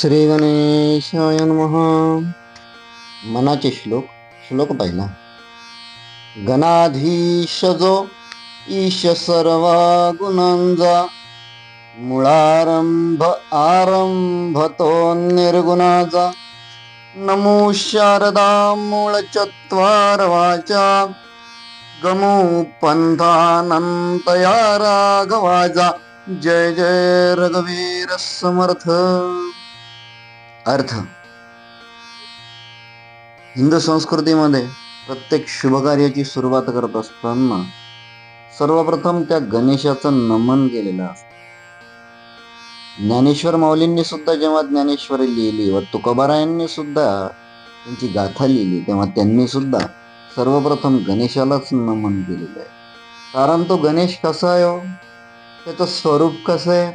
श्री गणेशाय महा मनाचे श्लोक श्लोक पहिला. गणाधीश जो ईश सर्वा गुणांचा मुळारंभ आरंभ तो निर्गुणाचा नमो शारदा मूळ चत्वार वाचा गमो पंथानंतया राघवाजा. जय जय रघुवीर समर्थ. अर्थ. हिंदू संस्कृतीमध्ये प्रत्येक शुभकार्याची सुरुवात करत असताना सर्वप्रथम त्या गणेशाचं नमन केलेलं असतं. ज्ञानेश्वर माऊलींनी सुद्धा जेव्हा ज्ञानेश्वरी लिहिली व तुकोबारायांनी सुद्धा त्यांची गाथा लिहिली तेव्हा त्यांनी सुद्धा सर्वप्रथम गणेशालाच नमन केलेलं आहे. कारण तो गणेश कसा आहे हो? त्याचं स्वरूप कसं आहे?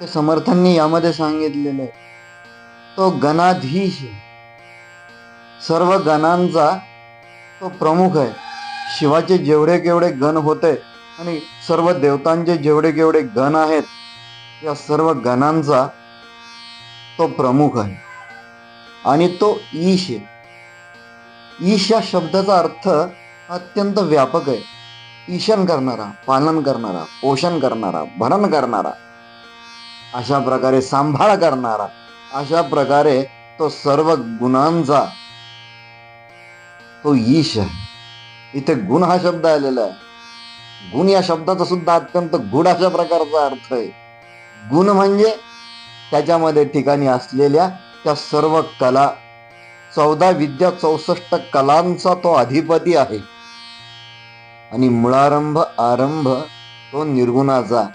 ते समर्थांनी यामध्ये सांगितलेलं आहे. तो गणाधीश सर्व गणांचा तो प्रमुख आहे. शिवाचे जेवढे केवढे गण होते आणि सर्व देवतांचे जेवढे केवढे गण आहेत या सर्व गणांचा तो प्रमुख आहे. आणि तो ईश आहे. ईश या शब्दाचा अर्थ अत्यंत व्यापक आहे. ईशन करणारा पालन करणारा पोषण करणारा भरण करणारा अशा प्रकारे सांभाळ करणारा अशा प्रकारे तो सर्व गुणांचा तो ईश आहे. इथे गुण हा शब्द आलेला आहे. गुण या शब्दाचा सुद्धा अत्यंत गुढ अशा प्रकारचा अर्थ आहे. गुण म्हणजे त्याच्यामध्ये ठिकाणी असलेल्या त्या सर्व कला चौदा विद्या चौसष्ट कलांचा तो अधिपती आहे. आणि मुळारंभ आरंभ तो निर्गुणाचा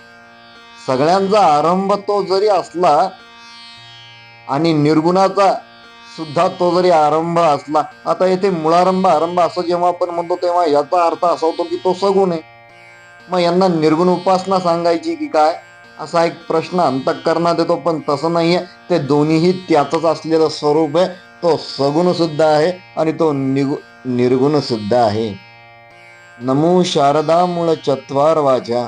सगळ्यांचा आरंभ तो जरी असला आणि निर्गुणाचा सुद्धा तो जरी आरंभ असला आता येथे मुळारंभ आरंभ असं जेव्हा आपण म्हणतो तेव्हा याचा अर्थ असा होतो की तो सगुण आहे. मग यांना निर्गुण उपासना सांगायची की काय? असा एक प्रश्न अंतकरणात येतो पण तसं नाहीये. ते दोन्हीही त्याचंच असलेलं स्वरूप आहे. तो सगुण सुद्धा आहे आणि तो निगु निर्गुण सुद्धा आहे. नमो शारदा मूळ चत्वार वाचा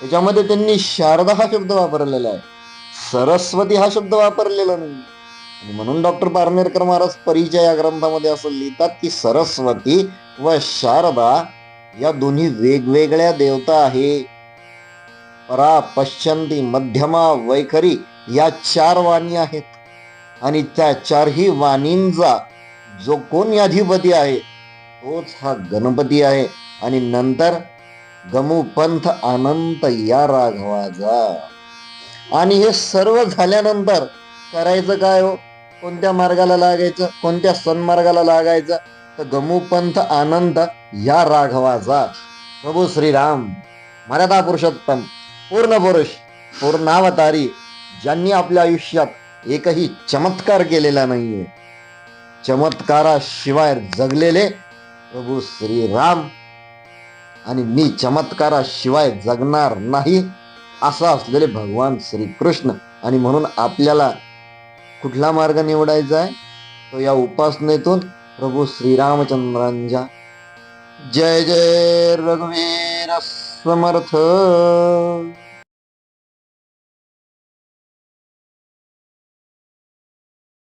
याच्यामध्ये त्यांनी शारदा हा शब्द वापरलेला आहे. सरस्वती हा शब्द वापरलेला नाही. आणि म्हणून डॉक्टर पारनेरकर महाराज परिचय या ग्रंथामध्ये असं लिहितात की सरस्वती व शारदा या दोन्ही वेगवेगळ्या देवता आहे. परा पश्चंती मध्यमा वैखरी या चार वाणी आहेत. आणि त्या चारही वाणींचा जो कोण अधिपती आहे तोच हा गणपती आहे. आणि नंतर गमुपंथ अनंत या राघवाचा. आणि हे सर्व झाल्यानंतर करायचं काय हो? कोणत्या मार्गाला लागायचं? कोणत्या सन्मार्गाला लागायचं? तर गमुपंथ आनंद या राघवाचा. प्रभू श्रीराम मर्यादा पुरुषोत्तम पूर्ण पुरुष पूर्णावतारी ज्यांनी आपल्या आयुष्यात एकही चमत्कार केलेला नाहीये. चमत्काराशिवाय जगलेले प्रभू श्रीराम आणि मी चमत्काराशिवाय जगणार नाही. असा असलेले भगवान श्रीकृष्ण. आणि म्हणून आपल्याला कुठला मार्ग निवडायचा आहे? तो या उपासनेतून प्रभू श्रीरामचंद्रांच्या. जय जय रघुवीर समर्थ.